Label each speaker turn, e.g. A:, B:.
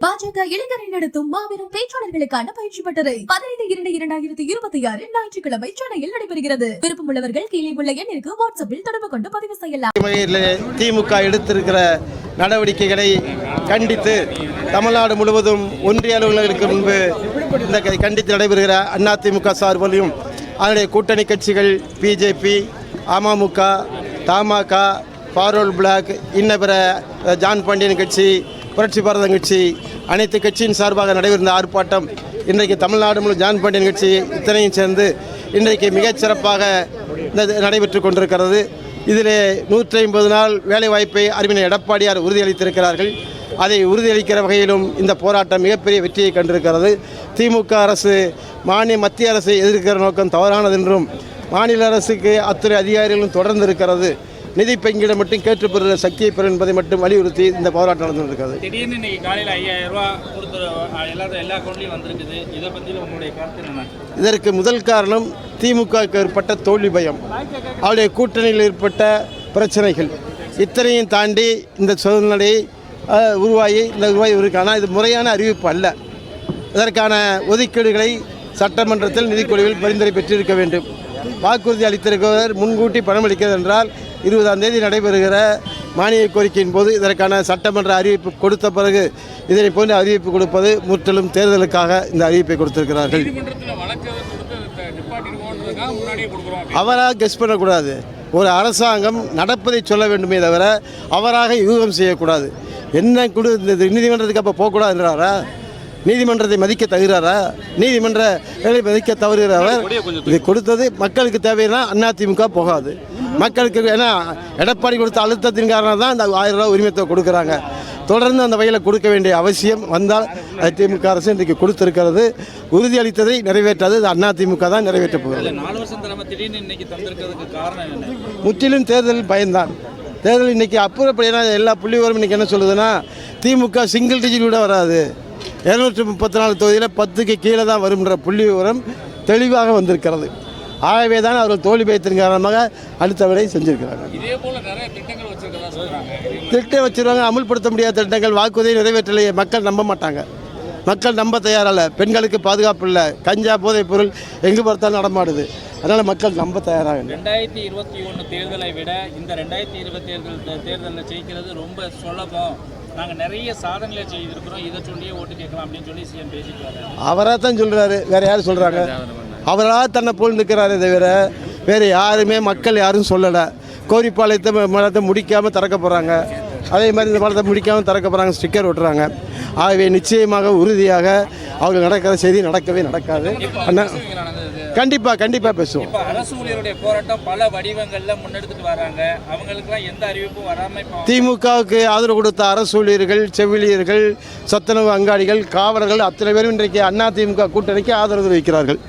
A: பாஜக இளைஞரை நடத்தும் மாபெரும் பேச்சாளர்களுக்கான பயிற்சி பட்டறை பதினைந்து இரண்டு இரண்டாயிரத்தி இருபத்தி ஆறு ஞாயிற்றுக்கிழமை சென்னையில் நடைபெறுகிறது. விருப்பமுள்ளவர்கள் கீழே உள்ள எண்ணிற்கு வாட்ஸ்அப்பில் தொடர்பு கொண்டு பதிவு செய்யலாம்.
B: திமுக எடுத்திருக்கிற நடவடிக்கைகளை கண்டித்து தமிழ்நாடு முழுவதும் ஒன்றிய அலுவலர்களுக்கு முன்பு இந்த கண்டித்து நடைபெறுகிற அதிமுக சார்பிலும் அதனுடைய கூட்டணி கட்சிகள் BJP AMMK TMC forward bloc இன்ன பிற ஜான் பாண்டியன் கட்சி புரட்சி பாரத கட்சி அனைத்து கட்சியின் சார்பாக நடைபெறுந்த ஆர்ப்பாட்டம் இன்றைக்கு தமிழ்நாடு முழு ஜான் பாண்டியன் கட்சி இத்தனையும் சேர்ந்து இன்றைக்கு மிகச்சிறப்பாக நடைபெற்று கொண்டிருக்கிறது. இதிலே நூற்றி ஐம்பது நாள் வேலைவாய்ப்பை அறிவினர் எடப்பாடியார் உறுதியளித்திருக்கிறார்கள். அதை உறுதியளிக்கிற வகையிலும் இந்த போராட்டம் மிகப்பெரிய வெற்றியை கண்டிருக்கிறது. திமுக அரசு மாநில மத்திய அரசை எதிர்க்கிற நோக்கம் தவறானது என்றும் மாநில அரசுக்கு அத்துறை அதிகாரிகளும் தொடர்ந்து இருக்கிறது நிதி பங்கீடு மட்டும் கேட்டுப்பெறுகிற சக்தியை பெறும் என்பதை மட்டும் வலியுறுத்தி இந்த போராட்டம் நடந்து கொண்டிருக்கிறது
C: திடீர்னு இன்னைக்கு காலையில் ஐயாயிரம் ரூபா எல்லாரும் எல்லா அக்கௌண்ட்லையும் வந்திருக்குது. இதை பற்றியில் உங்களுடைய கருத்து என்னென்ன?
B: இதற்கு முதல் காரணம் திமுகவுக்கு ஏற்பட்ட தோல்வி பயம். அவருடைய கூட்டணியில் ஏற்பட்ட பிரச்சனைகள். இத்தனையும் தாண்டி இந்த சூழ்நிலை உருவாகி இந்த உருவாகி இருக்கான இது முறையான அறிவிப்பு அல்ல. இதற்கான ஒதுக்கீடுகளை சட்டமன்றத்தில் நிதிக்குழுவில் பரிந்துரை பெற்றிருக்க வேண்டும். வாக்குறுதி அளித்திருக்கிறவர் முன்கூட்டி பணம் அளிக்கிறது என்றால் இருபதாம் தேதி நடைபெறுகிற மானிய கோரிக்கையின் போது இதற்கான சட்டமன்ற அறிவிப்பு கொடுத்த பிறகு இதனை போன்ற அறிவிப்பு கொடுப்பது முற்றிலும் தேர்தலுக்காக இந்த அறிவிப்பை கொடுத்திருக்கிறார்கள். அவராக கெஸ் பண்ணக்கூடாது. ஒரு அரசாங்கம் நடப்பதை சொல்ல வேண்டுமே தவிர அவராக யூகம் செய்யக்கூடாது. என்ன கொடு இந்த நீதிமன்றத்துக்கு அப்போ போகக்கூடாதுன்றாரா? நீதிமன்றத்தை மதிக்க தகுறாரா நீதிமன்ற வேலை மதிக்க தவறுகிறவர் இது கொடுத்தது மக்களுக்கு தேவைன்னா அதிமுக போகாது. மக்களுக்கு ஏன்னா எடப்பாடி கொடுத்த அழுத்தத்தின் காரணம் தான் இந்த ஆயிரம் ரூபாய் உரிமத்தை கொடுக்குறாங்க. தொடர்ந்து அந்த வகையில் கொடுக்க வேண்டிய அவசியம் வந்தால் அது திமுக அரசு இன்றைக்கு கொடுத்திருக்கிறது. உறுதியளித்ததை நிறைவேற்றாது. அது அதிமுக தான் நிறைவேற்றப் போகிறது. முற்றிலும் தேர்தல் பயம்தான் தேர்தல் இன்னைக்கு அப்புறப்படினா எல்லா புள்ளிவரும் இன்னைக்கு என்ன சொல்லுதுன்னா திமுக சிங்கிள் டிஜிட் கூட வராது. இரநூற்றி முப்பத்தி நாலு தொகுதியில் பத்துக்கு கீழே தான் வரும்ன்ற புள்ளி விவரம் தெளிவாக வந்திருக்கிறது. ஆகவே தான் அவர்கள் தோல்வி பயத்தின் காரணமாக அடுத்த விடை செஞ்சிருக்கிறாங்க திட்டம் வச்சிருவாங்க அமுல்படுத்த முடியாத திட்டங்கள் வாக்குறுதியை நிறைவேற்றலையே மக்கள் நம்ப மாட்டாங்க. மக்கள் நம்ப தயாரில்ல பெண்களுக்கு பாதுகாப்பு இல்லை. கஞ்சா போதைப் பொருள் எங்கு பார்த்தாலும் நடமாடுது. அதனால் மக்கள் நம்ப தயாராக
C: ரெண்டாயிரத்தி இருபத்தி ஒன்று தேர்தலை விட இந்த ரெண்டாயிரத்தி இருபத்தி தேர்தல் தேர்தலில் ஜெயிக்கிறது ரொம்ப சுலபம். நாங்கள் நிறைய சாதனைகளை செய்திருக்கிறோம். இதை சொல்லியே ஓட்டு கேட்கலாம் அப்படின்னு சொல்லி சிஎம் பேசிட்டு
B: அவராக தான் சொல்கிறாரு வேற யாரும் சொல்கிறாங்க அவராக தன்னை போல் நிற்கிறாரு தவிர வேறு யாருமே மக்கள் யாரும் சொல்லலை. கோரிப்பாளையத்தை மரத்தை மலத்தை முடிக்காமல் திறக்க போகிறாங்க அதே மாதிரி இந்த மரத்தை முடிக்காமல் திறக்க போகிறாங்க ஸ்டிக்கர் ஒட்டுறாங்க. ஆகவே நிச்சயமாக உறுதியாக அவங்க நடக்கிற செய்தி நடக்கவே நடக்காது. அண்ணா கண்டிப்பாக கண்டிப்பாக பேசுவோம்.
C: அரசு ஊழியருடைய போராட்டம் பல வடிவங்களில் முன்னெடுத்துட்டு வராங்க. அவங்களுக்குலாம் எந்த அறிவிப்பும் வராமல்
B: திமுகவுக்கு ஆதரவு கொடுத்த அரசு ஊழியர்கள் செவிலியர்கள் சத்துணவு அங்காடிகள் காவலர்கள் அத்தனை பேரும் இன்றைக்கு அண்ணா திமுக கூட்டணிக்கு ஆதரவு தெரிவிக்கிறார்கள்.